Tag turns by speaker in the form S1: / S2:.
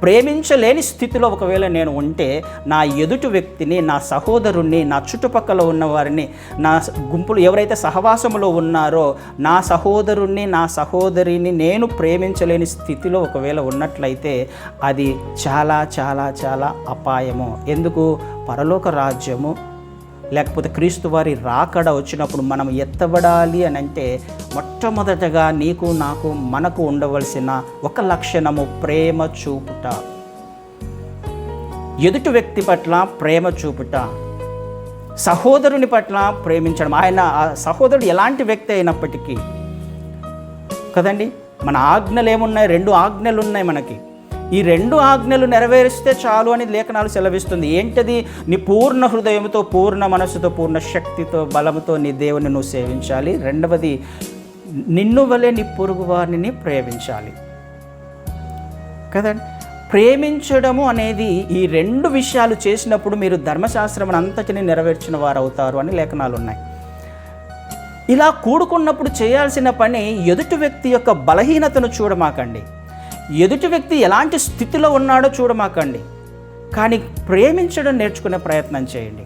S1: ప్రేమించలేని స్థితిలో ఒకవేళ నేను ఉంటే నా ఎదుటి వ్యక్తిని నా సహోదరుణ్ణి నా చుట్టుపక్కల ఉన్నవారిని నా గుంపులు ఎవరైతే సహవాసములో ఉన్నారో నా సహోదరుణ్ణి నా సహోదరిని నేను ప్రేమించలేని స్థితిలో ఒకవేళ ఉన్నట్లయితే అది చాలా చాలా చాలా అపాయము. ఎందుకు? పరలోక రాజ్యము లేకపోతే క్రీస్తు వారి రాకడ వచ్చినప్పుడు మనం ఎత్తబడాలి అని అంటే మొట్టమొదటగా నీకు నాకు మనకు ఉండవలసిన ఒక లక్షణము ప్రేమ చూపుట. ఎదుటి వ్యక్తి పట్ల ప్రేమ చూపుట. సహోదరుని పట్ల ప్రేమించడం. ఆయన ఆ సహోదరుడు ఎలాంటి వ్యక్తి అయినప్పటికీ. కదండి? మన ఆజ్ఞలు ఏమున్నాయి రెండు ఆజ్ఞలు ఉన్నాయి మనకి. ఈ రెండు ఆజ్ఞలు నెరవేరిస్తే చాలు అని లేఖనాలు సెలవిస్తుంది. ఏంటది? నీ పూర్ణ హృదయంతో పూర్ణ మనస్సుతో పూర్ణ శక్తితో బలముతో నీ దేవుని నువ్వు సేవించాలి. రెండవది నిన్ను వలె నీ పొరుగు వారిని ప్రేమించాలి. కదండి ప్రేమించడము అనేది ఈ రెండు విషయాలు చేసినప్పుడు మీరు ధర్మశాస్త్రం అంతటిని నెరవేర్చిన వారు అవుతారు అని లేఖనాలు ఉన్నాయి ఇలా కూడుకున్నప్పుడు చేయాల్సిన పని ఎదుటి వ్యక్తి యొక్క బలహీనతను చూడమాకండి. ఎదుటి వ్యక్తి ఎలాంటి స్థితిలో ఉన్నాడో చూడమాకండి. కానీ ప్రేమించడం నేర్చుకునే ప్రయత్నం చేయండి.